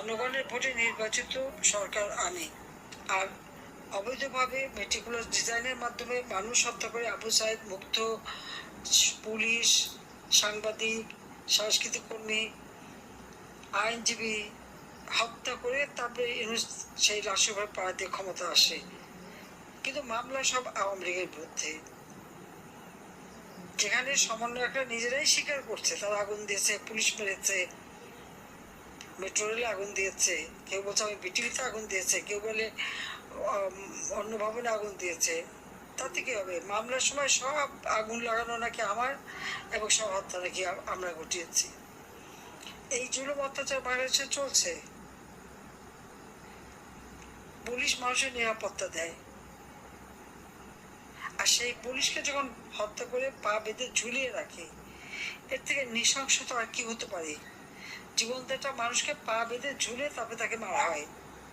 জনগণের ভোটে নির্বাচিত সরকার আনে আর অবৈধভাবে মেটিকুলার ডিজাইনের মাধ্যমে মানুষ হত্যা করে আবু সাইদ মুক্ত পুলিশ, সাংবাদিক, সাংস্কৃতিক কর্মী, আইনজীবী হত্যা করে তারপরে সেই রাষ্ট্রভাবে পাড়া দিয়ে ক্ষমতা আসে। কিন্তু মামলা সব আওয়ামী লীগের বিরুদ্ধে। যেখানে সমন্বয়করা নিজেরাই স্বীকার করছে, তারা আগুন দিয়েছে, পুলিশ মেরেছে মেট্রো রেলে আগুন দিয়েছে, কেউ বলছে আমি বিটিভিতে আগুন দিয়েছে, কেউ বলে অন্য ভবনে আগুন দিয়েছে। তাতে কি হবে? মামলার সময় সব আগুন লাগানো নাকি আমার এবং সব হত্যা নাকি আমরা ঘটিয়েছি। এই জুলুম অত্যাচার বাংলাদেশে চলছে। পুলিশ মানুষের নিরাপত্তা দেয়। আর সেই পুলিশকে যখন হত্যা করে পা বেঁধে ঝুলিয়ে রাখে, এর থেকে নৃশংসতা আর কি হতে পারে? জীবন্ত একটা মানুষকে পা বেঁধে ঝুলে তারপরে তাকে মারা হয়।